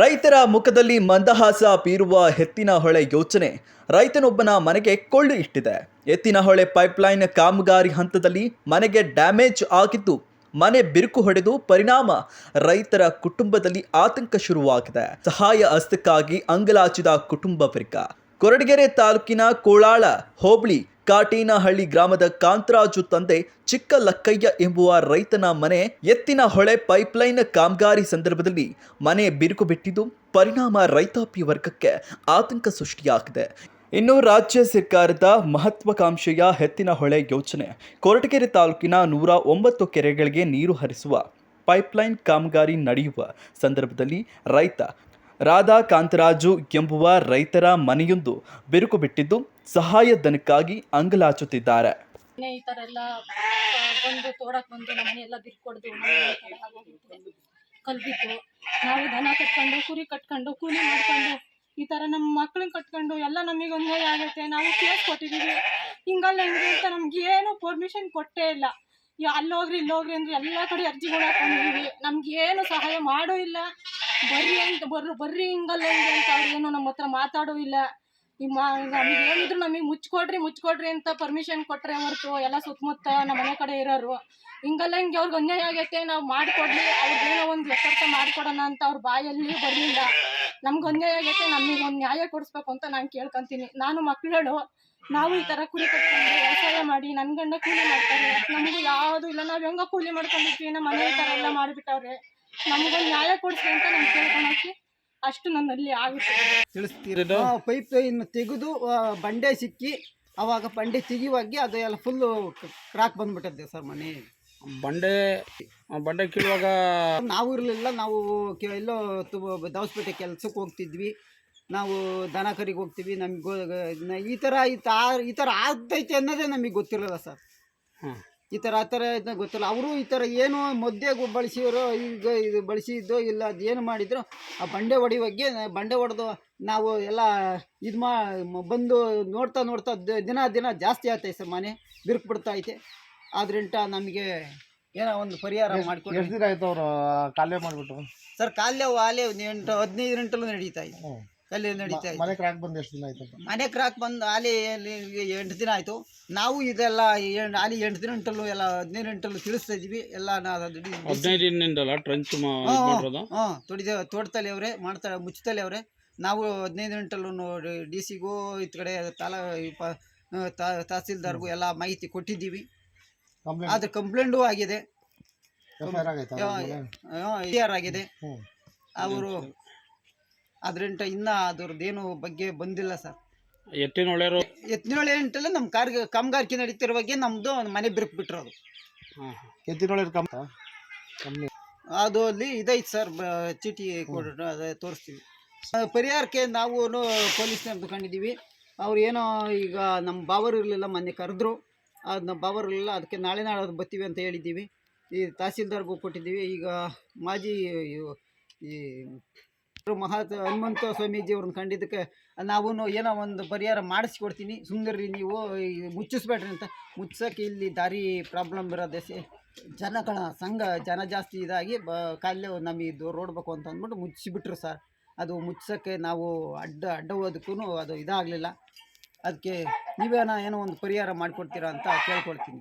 ರೈತರ ಮುಖದಲ್ಲಿ ಮಂದಹಾಸ ಬೀರುವ ಎತ್ತಿನ ಹೊಳೆ ಯೋಜನೆ ರೈತನೊಬ್ಬನ ಮನೆಗೆ ಕೊಳ್ಳು ಇಟ್ಟಿದೆ. ಎತ್ತಿನ ಹೊಳೆ ಪೈಪ್ಲೈನ್ ಕಾಮಗಾರಿ ಹಂತದಲ್ಲಿ ಮನೆಗೆ ಡ್ಯಾಮೇಜ್ ಆಗಿದ್ದು, ಮನೆ ಬಿರುಕು ಹೊಡೆದು ಪರಿಣಾಮ. ರೈತರ ಕುಟುಂಬದಲ್ಲಿ ಆತಂಕ ಶುರುವಾಗಿದೆ. ಸಹಾಯ ಹಸ್ತಕ್ಕಾಗಿ ಅಂಗಲಾಚಿದ ಕುಟುಂಬ ವರ್ಗ. ಕೊರಟಗೆರೆ ತಾಲೂಕಿನ ಕೋಳಾಳ, ಹೋಬಳಿ, ಕಾಟೀನಹಳ್ಳಿ ಗ್ರಾಮದ ಕಾಂತರಾಜು ತಂದೆ ಚಿಕ್ಕ ಲಕ್ಕಯ್ಯ ಎಂಬುವ ರೈತನ ಮನೆ ಎತ್ತಿನ ಹೊಳೆ ಪೈಪ್ಲೈನ್ ಕಾಮಗಾರಿ ಸಂದರ್ಭದಲ್ಲಿ ಮನೆ ಬಿರುಕು ಬಿಟ್ಟಿದ್ದು ಪರಿಣಾಮ ರೈತಾಪಿ ವರ್ಗಕ್ಕೆ ಆತಂಕ ಸೃಷ್ಟಿಯಾಗಿದೆ. ಇನ್ನು ರಾಜ್ಯ ಸರ್ಕಾರದ ಮಹತ್ವಾಕಾಂಕ್ಷೆಯ ಎತ್ತಿನ ಹೊಳೆ ಯೋಜನೆ. ಕೊರಟಗೆರೆ ತಾಲೂಕಿನ ನೂರ ಒಂಬತ್ತು ಕೆರೆಗಳಿಗೆ ನೀರು ಹರಿಸುವ ಪೈಪ್ಲೈನ್ ಕಾಮಗಾರಿ ನಡೆಯುವ ಸಂದರ್ಭದಲ್ಲಿ ರೈತ ರಾಧಾ ಕಾಂತರಾಜು ಎಂಬುವ ರೈತರ ಮನೆಯೊಂದು ಬಿರುಕು ಬಿಟ್ಟಿದ್ದು ಸಹಾಯಧನಕ್ಕಾಗಿ ಅಂಗಲಾಚುತ್ತಿದ್ದಾರೆ. ಈ ಥರ ಎಲ್ಲ ಬಂದು ತೋಡಕ್ ಬಂದು ನಮ್ಮ ಮನೆ ಎಲ್ಲ ಬಿರ್ಕೊಡ್ದು ನಮ್ಮ ಮನೆ ಈ ಥರ ಆಗೋಗಿತ್ತು ಕಲ್ಬಿದ್ದು. ನಾವು ದನ ಕಟ್ಕೊಂಡು, ಕುರಿ ಕಟ್ಕೊಂಡು, ಕೂಲಿ ಮಾಡ್ಕೊಂಡು, ಈ ಥರ ನಮ್ಮ ಮಕ್ಳನ್ನ ಕಟ್ಕೊಂಡು ಎಲ್ಲ ನಮಗೆ ಅನ್ಯಾಯ ಆಗುತ್ತೆ ನಾವು ಕೇಸ್ ಕೊಟ್ಟಿದ್ದೀವಿ. ಹಿಂಗಲ್ಲ ಹಿಂಗೆ ಅಂತ ನಮ್ಗೆ ಏನು ಪರ್ಮಿಷನ್ ಕೊಟ್ಟೇ ಇಲ್ಲ. ಯಾ ಇಲ್ಲೋಗ್ರಿ ಅಂದ್ರೆ ಎಲ್ಲ ಕಡೆ ಅರ್ಜಿಗಳು ಹಾಕೊಂಡಿದೀವಿ ನಮ್ಗೆ ಏನು ಸಹಾಯ ಮಾಡೋ ಇಲ್ಲ. ಬರ್ರಿ ಅಂತ ಬರ್ರಿ ಬರ್ರಿ ಹಿಂಗಲ್ಲ ಹಿಂಗೆ ಅಂತ ಏನು ನಮ್ಮ ಹತ್ರ ಮಾತಾಡೋ ಇಲ್ಲ. ಹೇಳಿದ್ರು ನಮಗೆ ಏನಿದ್ರು ನಮಗೆ ಮುಚ್ಕೊಡ್ರಿ ಮುಚ್ಕೊಡ್ರಿ ಅಂತ ಪರ್ಮಿಷನ್ ಕೊಟ್ರೆ ಹೊರತು ಎಲ್ಲ ಸುತ್ತಮುತ್ತ ನಮ್ಮ ಮನೆ ಕಡೆ ಇರೋರು. ಹಿಂಗಲ್ಲ ಹಿಂಗೆ ಅವ್ರಿಗೆ ಅನ್ಯಾಯ ಆಗೈತೆ, ನಾವು ಮಾಡಿಕೊಡ್ಲಿ ಅವ್ರಿಗೇನೋ ಒಂದು ಯಥಾರ್ಥ ಮಾಡಿಕೊಡೋಣ ಅಂತ ಅವ್ರ ಬಾಯಲ್ಲಿ ಬರಲಿಲ್ಲ. ನಮ್ಗೆ ಅನ್ಯಾಯ ಆಗೈತೆ, ನಮಗೆ ಒಂದು ನ್ಯಾಯ ಕೊಡಿಸ್ಬೇಕು ಅಂತ ನಾನು ಕೇಳ್ಕೊಂತೀನಿ. ನಾನು ಮಕ್ಕಳು ನಾವು ಈ ಥರ ಕೂಲಿ ಕಟ್ಕೊಂಡು ವ್ಯವಸಾಯ ಮಾಡಿ ನನ್ನ ಗಂಡ ಕೂಲಿ ಮಾಡ್ತಾರೆ. ನಮಗೆ ಯಾವುದು ಇಲ್ಲ, ನಾವು ಹೆಂಗ ಕೂಲಿ ಮಾಡ್ಕೊಂಡಿರ್ತೀವಿ ನಮ್ಮ ಮನೆ ಥರ ಎಲ್ಲ ಮಾಡಿಬಿಟ್ಟವ್ರೆ. ನಮಗೊಂದು ನ್ಯಾಯ ಕೊಡಿಸಿ ಅಂತ ನಾನು ಕೇಳ್ಕೊಳಕ್ಕೆ ಅಷ್ಟು ನನ್ನಲ್ಲಿ ಆಗುತ್ತೆ. ತಿಳಿಸ್ತೀರ ಪೈಪ್ ಲೈನ್ ತೆಗೆದು ಆ, ಬಂಡೆ ಸಿಕ್ಕಿ ಅವಾಗ ಬಂಡೆ ತೆಗಿಯುವಾಗೆ ಅದು ಎಲ್ಲ ಫುಲ್ಲು ಕ್ರಾಕ್ ಬಂದ್ಬಿಟ್ಟದೆ ಸರ್ ಮನೆ. ಬಂಡೆ ಬಂಡೆ ಕೀಳುವಾಗ ನಾವು ಇರಲಿಲ್ಲ ನಾವು ಕೆ- ಎಲ್ಲೋ ತು- ದವಸಪೇಟೆ ಕೆಲ್ಸಕ್ಕೆ ಹೋಗ್ತಿದ್ವಿ. ನಾವು ದನ ಕರಿಗೆ ಹೋಗ್ತೀವಿ ನಮ್ಗೆ ಈ ಥರ ಈ ತಾ- ಈ ಥರ ಆಗ್ತೈತೆ ಅನ್ನೋದೇ ನಮಗೆ ಗೊತ್ತಿರಲಿಲ್ಲ ಸರ್. ಹಾಂ. ಈ ಥರ ಆ ಥರ ಇದನ್ನ ಗೊತ್ತಿಲ್ಲ. ಅವರು ಈ ಥರ ಏನು ಮದ್ದೆ ಬಳಸಿರೋ ಈಗ ಇದು ಬಳಸಿದ್ದೋ ಇಲ್ಲ ಅದು ಏನು ಮಾಡಿದ್ರು ಆ ಬಂಡೆ ಹೊಡಿಯೋಕ್ಕೆ ಬಂಡೆ ಹೊಡೆದು ನಾವು ಎಲ್ಲ ಇದು ಮಾ ಬಂದು ನೋಡ್ತಾ ನೋಡ್ತಾ ದಿನ ದಿನ ಜಾಸ್ತಿ ಆಗ್ತೈತೆ ಸರ್ ಮನೆ ಬಿರುಕು ಬಿಡ್ತಾ ಐತೆ. ಆದ್ರಿಂಟ ನಮಗೆ ಏನೋ ಒಂದು ಪರಿಹಾರ ಮಾಡ್ಕೊಂಡು ಎಷ್ಟು ದಿನ ಆಯ್ತು ಅವರು ಕಾಲೇ ಮಾಡಿಬಿಟ್ಟು? ಸರ್ ಕಾಲೇ ವಾಲೆ ಎಂಟು ಹದಿನೈದು ಗಂಟಲು ನಡೀತಾ ಇದೆ. ಕಲ್ಲೆ ನಡೀತಾ ಇದೆ ಮನೆ ಕ್ರಾಕ್ ಬಂದು ಎಷ್ಟು ದಿನ ಆಯ್ತು ಮನೆ ಕ್ರಾಕ್ ಬಂದು ಆಲಿ ಎಂಟು ದಿನ ಆಯಿತು. ನಾವು ಇದೆಲ್ಲ ಏನ್- ಆಲಿ ಎಂಟು ದಿನ ಎಲ್ಲ ಹದಿನೈದು ಗಂಟಲು ತಿಳಿಸ್ತಾ ಇದ್ವಿ. ಎಲ್ಲ ನಾವು ಹದಿನೈದು ದಿನದಿಂದಲ್ಲ ಟ್ರಂಚ್ ಮಾಡಿರೋದು? ತೊಡಿದೆ ತೋಡ್ತಲೆ ಅವರೇ ಮಾಡ್ತಾರೆ ಮುಚ್ತಲೆ ಅವರೇ. ನಾವು ಹದಿನೈದು ಗಂಟಲು ಡಿ ಸಿಗೂ ಈ ಕಡೆ ತಾಲ ಈ ಪ- ಆ, ತಾ- ತಹಸೀಲ್ದಾರ್ಗೂ ಎಲ್ಲ ಮಾಹಿತಿ ಕೊಟ್ಟಿದ್ದೀವಿ. ಕಂಪ್ಲೇಂಟ್ ಆದ್ರೆ ಕಂಪ್ಲೇಂಟು ಆಗಿದೆ. ಎಫ್ ಐ ಆರ್ ಆಗಿದೆ. ಅವರು ಅದರಿಂದ ಇನ್ನೂ ಅದ್ರದ್ದೇನು ಬಗ್ಗೆ ಬಂದಿಲ್ಲ ಸರ್. ಎತ್ತಿನ ಒಳ್ಳೆಯರು ಎತ್ತಿನೊಳೆ ಎಂಟಲ್ಲ ನಮ್ಮ ಕಾರ್ ಕಾಮಗಾರಿಕೆ ಬಗ್ಗೆ ನಮ್ಮದು ಮನೆ ಬಿರುಕು ಬಿಟ್ಟಿರೋದು ಹಾಂ ಎತ್ತಿನೊಳ್ಳೆ ಕಮ್ ಕಮ್ಮಿ ಅದು ಅಲ್ಲಿ ಇದೈತೆ ಸರ್ ಬ ಚೀಟಿ ಕೊಡೋಣ ಅದೇ ತೋರಿಸ್ತೀವಿ ಆ, ಪರಿಹಾರಕ್ಕೆ ನಾವು ಪೊಲೀಸ್ನ ಕಂಡಿದ್ದೀವಿ. ಅವ್ರು ಏನೋ ಈಗ ನಮ್ಮ ಬಾವರು ಇರಲಿಲ್ಲ ಮೊನ್ನೆ ಕರೆದ್ರು. ಅದು ನಮ್ಮ ಬಾವರು ಇರಲಿಲ್ಲ ಅದಕ್ಕೆ ನಾಳೆ ನಾಳೆ ಬರ್ತೀವಿ ಅಂತ ಹೇಳಿದ್ದೀವಿ. ಈ ತಹಸೀಲ್ದಾರ್ಗೂ ಕೊಟ್ಟಿದ್ದೀವಿ. ಈಗ ಮಾಜಿ ಇವ್- ಈ ಮಹಾ ಹನುಮಂತ ಸ್ವಾಮೀಜಿ ಅವ್ರನ್ನ ಕಂಡಿದ್ದಕ್ಕೆ ನಾವು ಏನೋ ಒಂದು ಪರಿಹಾರ ಮಾಡಿಸ್ಕೊಡ್ತೀನಿ. ಸುಂದರ್ರಿ ನೀವು ಮುಚ್ಚಿಸ್ಬೇಡ್ರಿ ಅಂತ. ಮುಚ್ಚಕ್ಕೆ ಇಲ್ಲಿ ದಾರಿ ಪ್ರಾಬ್ಲಮ್ ಇರೋದೇ ಜನಗಳ ಸಂಘ ಜನ ಜಾಸ್ತಿ ಇದಾಗಿ ಬ, ಕಾಲೇ ನಮಗೆ ಇದು ರೋಡ್ ಬೇಕು ಅಂತ ಅಂದ್ಬಿಟ್ಟು ಮುಚ್ಚಿಬಿಟ್ರು ಸರ್. ಅದು ಮುಚ್ಚಕ್ಕೆ ನಾವು ಅಡ್ಡ ಅಡ್ಡ ಹೋದಕ್ಕೂ ಅದು ಇದಾಗಲಿಲ್ಲ. ಅದಕ್ಕೆ ನೀವೇನೋ ಏನೋ ಒಂದು ಪರಿಹಾರ ಮಾಡಿಕೊಡ್ತೀರಾ ಅಂತ ಕೇಳ್ಕೊಳ್ತೀನಿ.